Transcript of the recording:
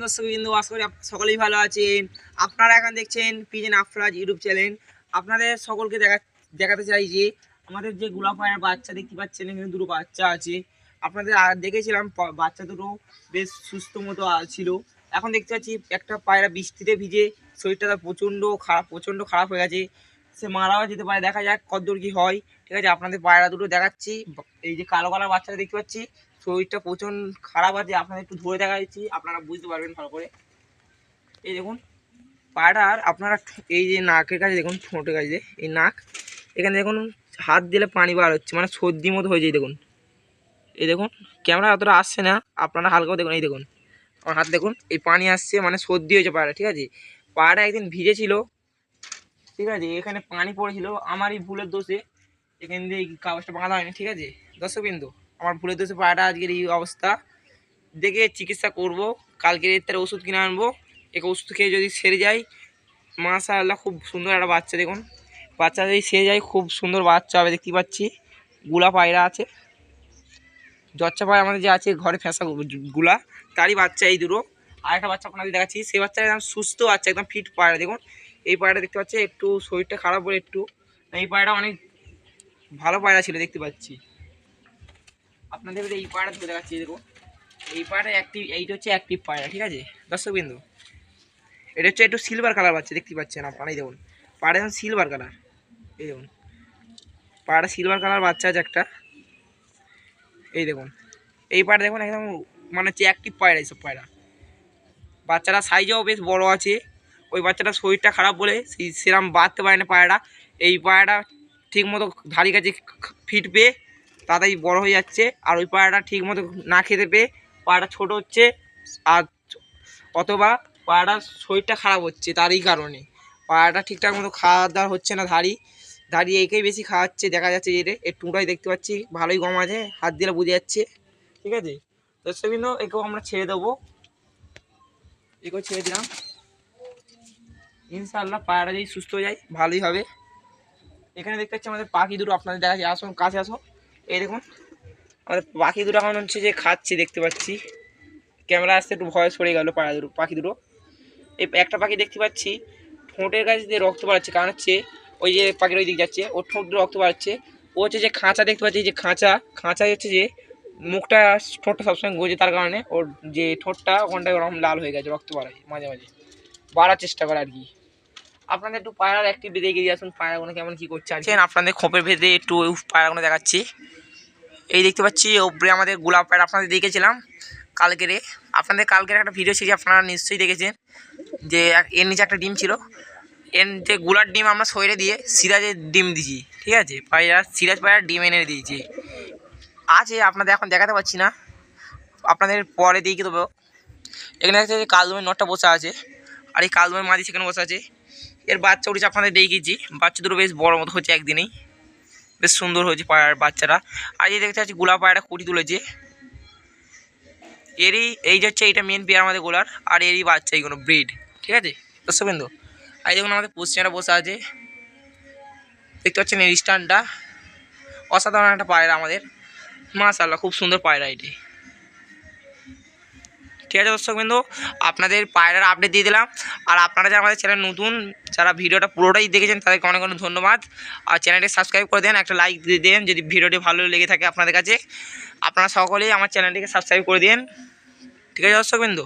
দর্শক বিন্দু আশা করি সকলেই ভালো আছেন। আপনারা এখন দেখছেন পিজেন আফরাজ ইউটিউব চ্যানেল। আপনাদের সকলকে দেখা দেখাতে চাই যে, আমাদের যে গোলাপ পায়ের বাচ্চা দেখতে পাচ্ছেন, এখানে দুটো বাচ্চা আছে। আপনাদের দেখেছিলাম বাচ্চা দুটো বেশ সুস্থ মতো ছিল। এখন দেখতে পাচ্ছি একটা পায়রা বৃষ্টিতে ভিজে, শরীরটা তার প্রচণ্ড খারাপ প্রচণ্ড খারাপ হয়ে গেছে। সে মারাও যেতে পারে, দেখা যাক কতদূর কি হয়। ঠিক আছে, আপনাদের পায়রা দুটো দেখাচ্ছি। এই যে কালো কালার বাচ্চাটা দেখতে পাচ্ছি। শরীরটা প্রচণ্ড খারাপ আছে, আপনাদের একটু ধরে দেখা যাচ্ছি আপনারা বুঝতে পারবেন ভালো করে। এই দেখুন পায়রার আপনারা এই যে নাকের কাছে দেখুন, ঠোঁটের কাছে, এই নাক, এখানে দেখুন, হাত দিলে পানি বার হচ্ছে মানে সর্দি মতো হয়ে যায়, দেখুন। এই দেখুন, ক্যামেরা অতটা আসছে না, আপনারা হালকাও দেখুন, এই দেখুন। আমার হাত দেখুন, এই পানি আসছে মানে সর্দি হয়েছে পায়রা ঠিক আছে? পায়রা একদিন ভিজেছিল, ঠিক আছে? এখানে পানি পড়েছিল, আমারই ভুলের দোষে, এখান দিয়ে কাগজটা বাঁধা হয়নি, ঠিক আছে? দর্শক বিন্দু আমার ভুলের দোষে পায়রাটা আজকের এই অবস্থা। দেখে চিকিৎসা করব, কালকে তার ওষুধ কিনে আনব। এক ওষুধ খেয়ে যদি সেরে যায় মাশা আল্লাহ খুব সুন্দর একটা বাচ্চা দেখুন। বাচ্চা যদি সেরে যায়, খুব সুন্দর বাচ্চা হবে দেখতে পাচ্ছি। গুলা পায়রা আছে। জচ্চা পায়রা আমাদের যে আছে, ঘরে ফেঁসা গুলা, তারই বাচ্চা এই দুটো। আর একটা বাচ্চা আপনাদের দেখাচ্ছি, সেই বাচ্চা একদম সুস্থ বাচ্চা, একদম ফিট পায়রা, দেখুন। এই পায়রাটা দেখতে পাচ্ছি একটু শরীরটা খারাপ বলে একটু। এই পায়রাটা অনেক ভালো পায়রা ছিল, দেখতে পাচ্ছি। আপনাদের এই পায়রা ধরে দেখাচ্ছি দেখুন এই পায়রা অ্যাক্টিভ এইটা হচ্ছে অ্যাক্টিভ পায়রা ঠিক আছে? দর্শক বিন্দু এটা হচ্ছে একটু সিলভার কালার পাচ্ছে, দেখতে পাচ্ছেন আপনারা, এই দেখুন। পায়রা যেমন সিলভার কালার এই দেখুন। পায়রা সিলভার কালার বাচ্চা আছে একটা, এই দেখুন। এই পায়রা দেখুন একদম মানে হচ্ছে অ্যাক্টিভ পায়রা এইসব পায়রা বাচ্চাটা সাইজেও বেশ বড় আছে, ওই বাচ্চাটার শরীরটা খারাপ বলে সেই সেরম বাঁধতে পারে না পায়রাটা এই পায়রাটা ঠিক মতো ধারি কাছে ফিট পেয়ে তাড়াতাড়ি বড় হয়ে যাচ্ছে, আর ওই পায়রাটা ঠিক মতো না খেতে পেয়ে পায়রাটা ছোট হচ্ছে, আর অথবা পায়রাটার শরীরটা খারাপ হচ্ছে তারই কারণে। পায়রাটা ঠিকঠাক মতো খাওয়া দাওয়া হচ্ছে না ধারি ধারি একেই বেশি খাওয়াচ্ছে, দেখা যাচ্ছে যে এর টুঁটাই দেখতে পাচ্ছি, ভালোই গম আছে, হাত দিলে বুঝে যাচ্ছে, ঠিক আছে? তো সেগুলো একেও আমরা ছেড়ে দেবো। একেও ছেড়ে দিলাম। ইনশাল্লাহ পায়রা যদি সুস্থ হয়ে যায়, ভালোই হবে। এখানে দেখতে পাচ্ছি আমাদের পাখি দুটো, আপনাদের দেখাচ্ছি। আসুন, কাছে আসো এই দেখুন, আমাদের পাখি দুটো এখন হচ্ছে যে খাচ্ছে, দেখতে পাচ্ছি। ক্যামেরা আসতে একটু ভয় সরে গেল পায়রা দুটো পাখি দুটো। এই একটা পাখি দেখতে পাচ্ছি, ঠোঁটের কাছে দিয়ে রক্ত বাড়াচ্ছে কারণ হচ্ছে ওই যে পাখির ওই দিক যাচ্ছে ওর ঠোঁট রক্ত বাড়াচ্ছে ও হচ্ছে যে খাঁচা দেখতে পাচ্ছি যে খাঁচা, খাঁচায় হচ্ছে যে মুখটা, ঠোঁটটা সবসময় গজে, তার কারণে ওর যে ঠোঁটটা ওখানটা ওরকম লাল হয়ে গেছে, রক্ত বাড়ায় মাঝে মাঝে। বাড়ার চেষ্টা করে আর কি। আপনাদের একটু পায়রার অ্যাক্টিভ দেখে দিয়ে আসুন পায়রাগুলো কেমন কী করছে আছেন আপনাদের খোপের ভেতরে একটু পায়রাগুলো দেখাচ্ছি। এই দেখতে পাচ্ছি ওপরে আমাদের গোলাপ পায়রা আপনাদের দেখেছিলাম কালকেরে আপনাদের কালকের একটা ভিডিও ছিল আপনারা নিশ্চয়ই দেখেছেন, যে এর নিচে একটা ডিম ছিল। এর যে গোলার ডিম আমরা সইরে দিয়ে সিরাজের ডিম দিয়েছি, ঠিক আছে? পায়রা সিরাজ পায়রার ডিম এনে দিয়েছি। আছে, আপনাদের এখন দেখাতে পাচ্ছি না। আপনাদের পরে দিয়ে দেবো। এখানে একটা যে কালদমের নটটা বসে আছে, আর এই কালদমের মাঝি সেখানে বসে আছে। এর বাচ্চা উঠেছে আপনাদের দেখিয়েছি। বাচ্চা দুটো বেশ বড় মতো হচ্ছে একদিনেই। বেশ সুন্দর হয়েছে পায়রার বাচ্চারা। আর এই দেখতে পাচ্ছি গোলাপ পায়রা কুটি তুলেছে। এরই, এই যে হচ্ছে এইটা মেন পেয়ার আমাদের গোলার আর এরই বাচ্চা এইগুলো ব্রিড ঠিক আছে? দর্শক বিন্দু আর দেখুন আমাদের পশ্চিমারা বসে আছে। দেখতে পাচ্ছেন এই স্ট্যান্ডটা। অসাধারণ একটা পায়রা আমাদের। মাশাল্লাহ খুব সুন্দর পায়রা এটি। ঠিক আছে দর্শক বিন্দু, আপনাদের পায়রার আপডেট দিয়ে দিলাম। আর আপনারা যারা আমাদের চ্যানেল নতুন, যারা ভিডিওটা পুরোটাই দেখেছেন, তাদেরকে অনেক অনেক ধন্যবাদ। আর চ্যানেলটি সাবস্ক্রাইব করে দেন, একটা লাইক দিয়ে দেন, যদি ভিডিওটি ভালো লেগে থাকে আপনাদের কাছে। আপনারা সকলেই আমার চ্যানেলটিকে সাবস্ক্রাইব করে দিন। ঠিক আছে দর্শক বিন্দু?